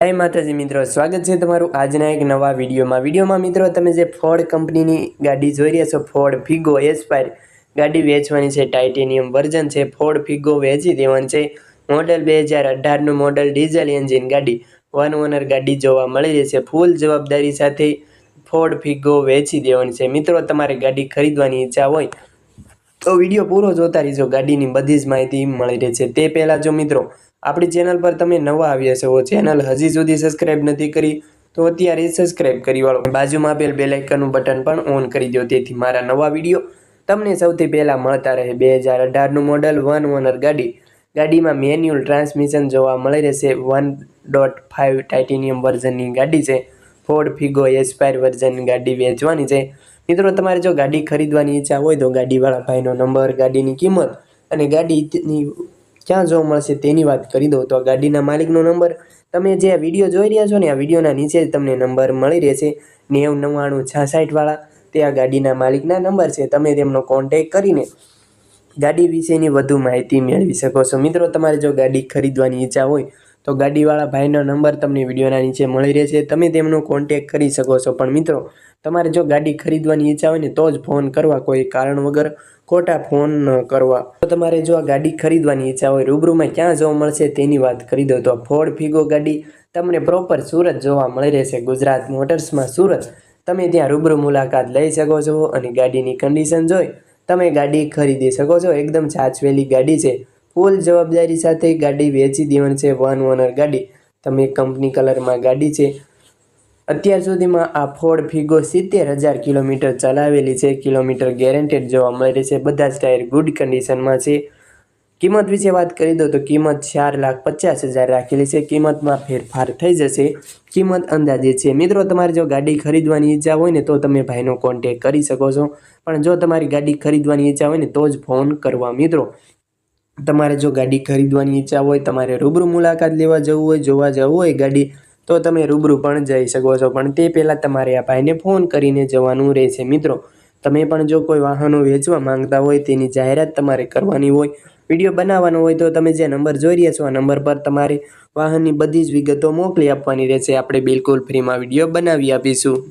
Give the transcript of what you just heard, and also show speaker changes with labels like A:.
A: જય માતાજી મિત્રો, સ્વાગત છે તમારું આજના એક નવા વિડીયોમાં. વિડીયોમાં મિત્રો, તમે જે ફોર્ડ કંપનીની ગાડી જોઈ રહ્યા છો ફોર્ડ ફિગો એસ્પાયર ગાડી વેચવાની છે ટાઇટેનિયમ વર્ઝન છે. ફોર્ડ ફિગો વેચી દેવાની છે. મોડલ બે હજાર અઢારનું મોડલ ડીઝલ એન્જિન ગાડી. વન ઓનર ગાડી જોવા મળી રહી છે. ફૂલ જવાબદારી સાથે ફોર્ડ ફિગો વેચી દેવાની છે. મિત્રો, તમારે ગાડી ખરીદવાની ઈચ્છા હોય તો વીડિયો પૂરો જોતા રહીજો ગાડીની બધી જ માહિતી મળી રહે છે. તે પહેલાં જો મિત્રો આપણી ચેનલ પર તમે નવા આવ્યા છો ચેનલ હજી સુધી સબસ્ક્રાઈબ નથી કરી, તો અત્યારે સબસ્ક્રાઈબ કરી વાળો. બાજુમાં આપેલ બે લાઇકનનું બટન પણ ઓન કરી દો, તેથી મારા નવા વીડિયો તમને સૌથી પહેલાં મળતા રહે. બે હજાર અઢારનું મોડલ વન ઓનર ગાડી. ગાડીમાં મેન્યુઅલ ટ્રાન્સમિશન જોવા મળી રહેશે. વન ડોટ ફાઇવ ટાઇટેનિયમ વર્ઝનની ગાડી છે. ફોર્ડ ફિગો એસ્પાયર વર્ઝનની ગાડી વેચવાની છે. મિત્રો, તમારે જો ગાડી ખરીદવાની ઈચ્છા હોય તો ગાડીવાળા ભાઈનો નંબર ગાડીની કિંમત અને ગાડીની ક્યાં જોવા મળશે તેની વાત કરી દઉં. તો આ ગાડીના માલિકનો નંબર તમે જે આ વીડિયો જોઈ રહ્યા છો ને, આ વિડીયોના નીચે જ તમને નંબર મળી રહેશે. નેવ નવ્વાણું છાસઠવાળા તે આ ગાડીના માલિકના નંબર છે. તમે તેમનો કોન્ટેક કરીને ગાડી વિશેની વધુ માહિતી મેળવી શકો છો. મિત્રો, તમારે જો ગાડી ખરીદવાની ઈચ્છા હોય તો ગાડીવાળા ભાઈનો નંબર તમને વિડીયોના નીચે મળી રહેશે. તમે તેમનો કોન્ટેક કરી શકો છો. પણ મિત્રો, તમારે જો ગાડી ખરીદવાની ઈચ્છા હોય ને, તો જ ફોન કરવા. કોઈ કારણ વગર ખોટા ફોન ન કરવા. તો તમારે જો આ ગાડી ખરીદવાની ઈચ્છા હોય, રૂબરૂમાં ક્યાં જોવા મળશે તેની વાત કરી દો તો ફોર્ડ ફિગો ગાડી તમને પ્રોપર સુરત જોવા મળી રહેશે. ગુજરાત મોટર્સમાં સુરત. તમે ત્યાં રૂબરૂ મુલાકાત લઈ શકો છો અને ગાડીની કન્ડિશન જોઈ તમે ગાડી ખરીદી શકો છો. એકદમ સાચવેલી ગાડી છે. ફૂલ જવાબદારી સાથે ગાડી વેચી દેવાની છે વન ઓનર ગાડી. તમે કંપની કલરમાં ગાડી છે. અત્યાર સુધીમાં આ ફોર્ડ ફિગો સિત્તેર હજાર કિલોમીટર ચલાવેલી છે. કિલોમીટર ગેરંટેડ જોવા મળે છે. બધા જ ટાયર ગુડ કન્ડિશનમાં છે. કિંમત વિશે વાત કરી દો તો કિંમત ચાર લાખ પચાસ હજાર રાખેલી છે. કિંમતમાં ફેરફાર થઈ જશે. કિંમત અંદાજે છે. મિત્રો, તમારે જો ગાડી ખરીદવાની ઈચ્છા હોય ને તો તમે ભાઈનો કોન્ટેક કરી શકો છો. પણ જો તમારી ગાડી ખરીદવાની ઈચ્છા હોય ને તો જ ફોન કરવા. મિત્રો તમારે જો ગાડી ખરીદવાની ઈચ્છા હોય, તમારે રૂબરૂ મુલાકાત લેવા જવું હોય, જોવા જવું હોય ગાડી, તો તમે રૂબરૂ પણ જઈ શકો છો. પણ તે પહેલાં તમારે આ ભાઈને ફોન કરીને જવાનું રહેશે. મિત્રો, તમે પણ જો કોઈ વાહનો વેચવા માંગતા હોય, તેની જાહેરાત તમારે કરવાની હોય, વીડિયો બનાવવાનો હોય, તો તમે જે નંબર જોઈ રહ્યા છો, આ નંબર પર તમારે વાહનની બધી જ વિગતો મોકલી આપવાની રહેશે. આપણે બિલકુલ ફ્રીમાં વીડિયો બનાવી આપીશું.